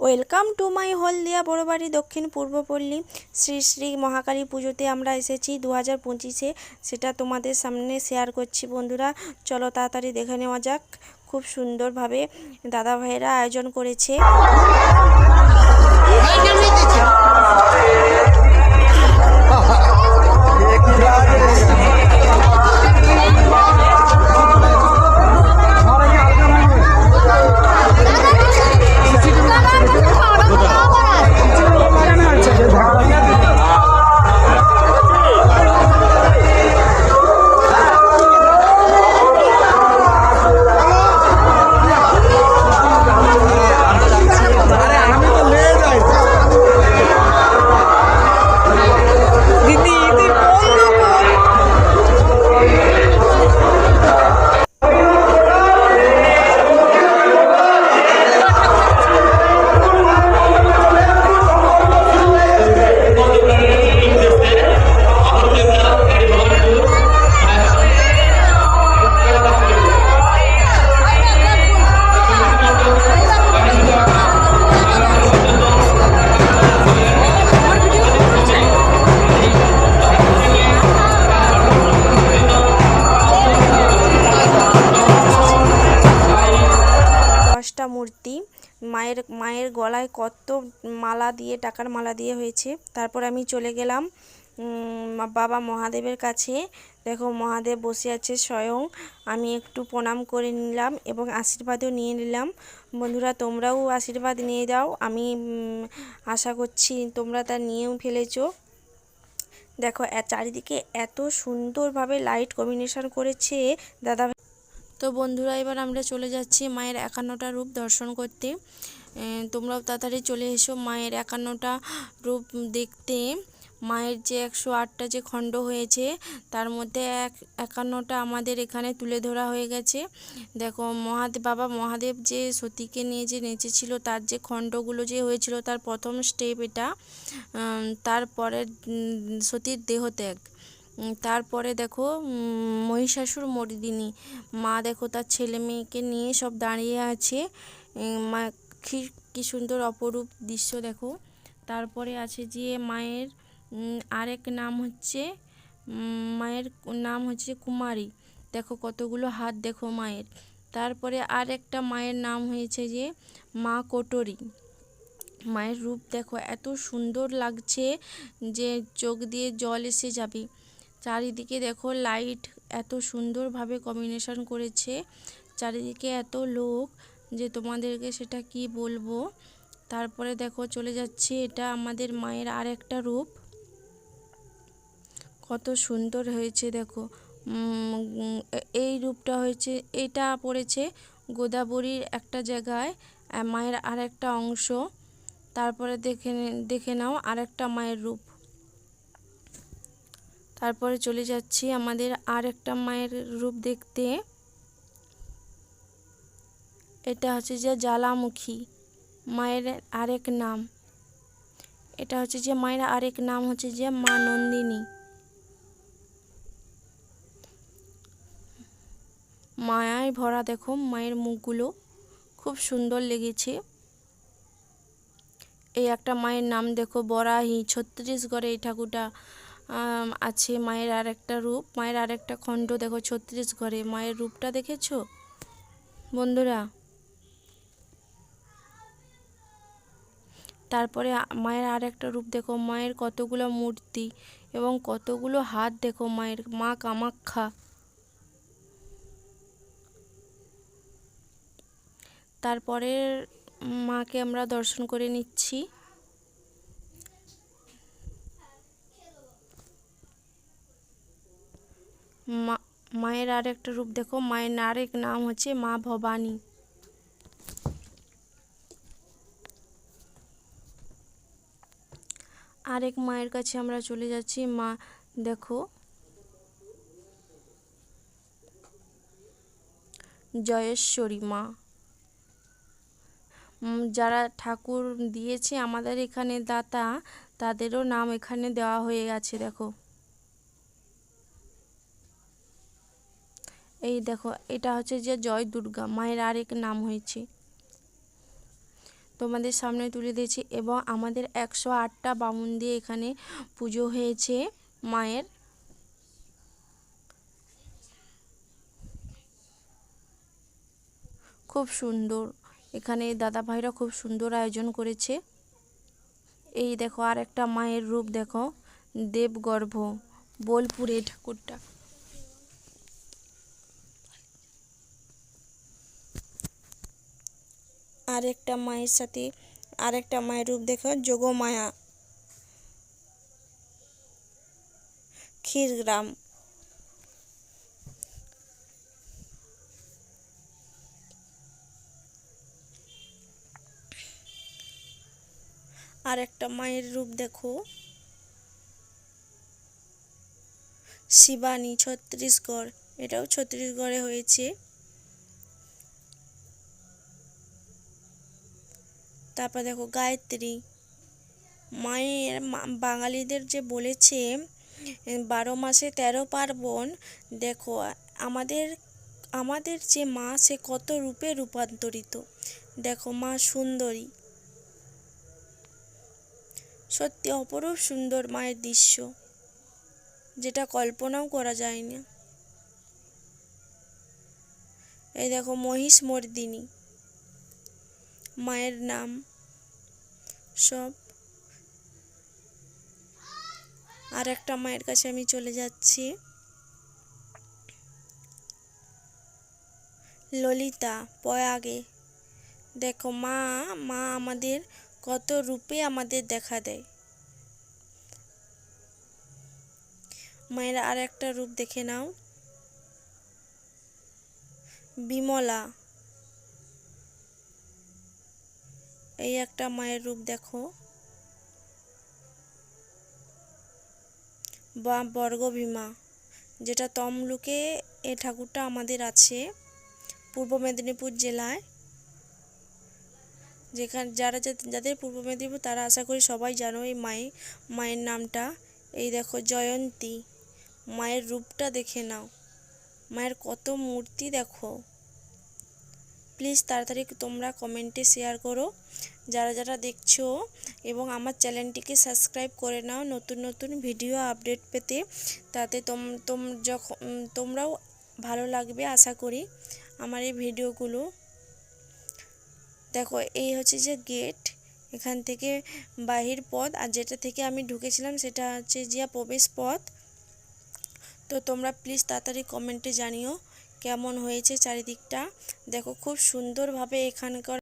Welcome to my Haldia Barabari Dakshin Purbapalli Shri Shri Mahakali পুজোতে আমরা এসেছি দু হাজার পঁচিশে। সেটা তোমাদের সামনে শেয়ার করছি বন্ধুরা। চলো তাড়াতাড়ি দেখে নেওয়া যাক। খুব সুন্দরভাবে দাদা ভাইয়েরা আয়োজন করেছে। মায়ের গলায় কত মালা দিয়ে, টাকার মালা দিয়ে হয়েছে। তারপর আমি চলে গেলাম বাবা মহাদেবের কাছে। দেখো, মহাদেব বসে আছে স্বয়ং। আমি একটু প্রণাম করে নিলাম এবং আশীর্বাদও নিয়ে নিলাম। বন্ধুরা, তোমরাও আশীর্বাদ নিয়ে যাও আমি আশা করছি তোমরা তা নিয়েও ফেলেছো। দেখো চারিদিকে এত সুন্দরভাবে লাইট কম্বিনেশন করেছে দাদা তো বন্ধুরা, এবার আমরা চলে যাচ্ছি মায়ের একান্নটা রূপ দর্শন করতে। তোমরাও তাড়াতাড়ি চলে এসো। মায়ের একান্নটা রূপ দেখতে। মায়ের যে একশো আটটা যে খণ্ড হয়েছে তার মধ্যে এক একান্নটা আমাদের এখানে তুলে ধরা হয়ে গেছে। দেখো মহাদেব বাবা মহাদেব যে সতীকে নিয়ে যে নেচেছিল তার যে খণ্ডগুলো যে হয়েছিল তার প্রথম স্টেপ এটা উম, তারপরে সতীর দেহত্যাগ। তারপরে দেখো মহিষাসুর মর্দিনী। মা দেখো তার ছেলে মেয়েকে নিয়ে সব দাঁড়িয়ে আছে। মা কি কি সুন্দর অপরূপ দৃশ্য দেখো। তারপরে আছে যে মায়ের আরেক নাম হচ্ছে মায়ের নাম হচ্ছে কুমারী। দেখো কতগুলো হাত দেখো মায়ের। তারপরে আর একটা মায়ের নাম হয়েছে যে মা কোটরি। মায়ের রূপ দেখো এত সুন্দর লাগছে যে চোখ দিয়ে জল এসে যাবে। চারিদিকে দেখো লাইট এত সুন্দরভাবে কম্বিনেশন করেছে। চারিদিকে এত লোক। যে তোমাদেরকে সেটা কি বলব? তারপরে দেখো চলে যাচ্ছে, এটা আমাদের মায়ের আর একটা রূপ। কত সুন্দর হয়েছে দেখো। এই রূপটা হয়েছে, এটা পড়েছে গোদাবরীর একটা জায়গায় মায়ের আর একটা অংশ। তারপরে দেখে দেখে নাও আর একটা মায়ের রূপ। তারপরে চলে যাচ্ছি আমাদের আর একটা মায়ের রূপ দেখতে। এটা হচ্ছে যে জ্বালামুখী, মায়ের আরেক নাম। এটা হচ্ছে যে মায়ের আরেক নাম হচ্ছে যে মা নন্দিনী। মায়ায় ভরা দেখো মায়ের মুখগুলো, খুব সুন্দর লেগেছে। এই একটা মায়ের নাম দেখো বরাহি, ছত্তিশগড়ে এই ঠাকুরটা আছে মায়ের আর একটা রূপ, মায়ের আর একটা খণ্ড দেখো ছত্রিশগড়ে মায়ের রূপটা দেখেছ? বন্ধুরা তারপরে মায়ের আর একটা রূপ দেখো, মায়ের কতগুলো মূর্তি এবং কতগুলো হাত দেখো মায়ের, মা কামাখ্যা। তারপরে মাকে আমরা দর্শন করে নিচ্ছি। মা, মায়ের আর একটা রূপ দেখো, মায়ের আরেক নাম হচ্ছে মা ভবানী। আরেক মায়ের কাছে আমরা চলে যাচ্ছি। মা, দেখো। জয়েশ্বরী মা। যারা ঠাকুর দিয়েছে আমাদের এখানে দাতা, তাদেরও নাম এখানে দেওয়া হয়ে গেছে দেখো। এই দেখো, এটা হচ্ছে যে জয় দুর্গা মায়ের আরেক নাম হয়েছে। তোমাদের সামনে তুলে দিয়েছি এবং আমাদের একশো আটটা বামুন দিয়ে এখানে পুজো হয়েছে মায়ের। খুব সুন্দর। এখানে দাদা ভাইরা খুব সুন্দর আয়োজন করেছে। এই দেখো আর একটা মায়ের রূপ দেখো, দেবগর্ভ, বোলপুরে ঠাকুরটা। আরেকটা মায়ের সাথে আরেকটা মায়ের রূপ দেখো, যোগমায়া। ক্ষীরগ্রাম। আর একটা মায়ের রূপ দেখো। শিবানী ছত্তিশগড় এটাও ছত্তিশগড়ে হয়েছে। তারপর দেখো গায়ত্রী। মায়ের বাঙালিদের যে বলেছে, বারো মাসে তেরো পার্বণ, দেখো, আমাদের আমাদের যে মা, সে কত রূপে রূপান্তরিত। দেখো, মা সুন্দরী। সত্যি অপরূপ সুন্দর মায়ের দৃশ্য, যেটা কল্পনাও করা যায় না। এই দেখো মহিষ মর্দিনী। মায়ের নাম সব। আর একটা মায়ের কাছে আমি চলে যাচ্ছি। ললিতা পয়াগে দেখো মা মা আমাদের কত রূপে আমাদের দেখা দেয়। মায়ের আর একটা রূপ দেখে নাও। বিমলা। এই একটা মায়ের রূপ দেখো। বা বর্গভীমা, যেটা তমলুকে এ ঠাকুরটা আমাদের আছে, পূর্ব মেদিনীপুর জেলায়। যেখানে, যারা যাদের পূর্ব মেদিনীপুর, তারা আশা করি সবাই জানো এই মায়ের মায়ের নামটা। এই দেখো, জয়ন্তী, মায়ের রূপটা দেখে নাও। মায়ের কত মূর্তি দেখো। প্লিজ তাড়াতাড়ি তোমরা কমেন্টে শেয়ার করো। যারা যারা দেখছ এবং আমার চ্যানেলটিকে সাবস্ক্রাইব করে নাও, নতুন নতুন ভিডিও আপডেট পেতে, তাতে তোম তোম যখন তোমরাও ভালো লাগবে আশা করি আমার এই ভিডিওগুলো দেখো, এই হচ্ছে যে গেট এখান থেকে বাহির পথ, আর যেটা থেকে আমি ঢুকেছিলাম সেটা হচ্ছে যে প্রবেশ পথ। তো তোমরা প্লিজ তাড়াতাড়ি কমেন্টে জানিও। কেমন হয়েছে চারিদিকটা? দেখো খুব সুন্দরভাবে এখানকার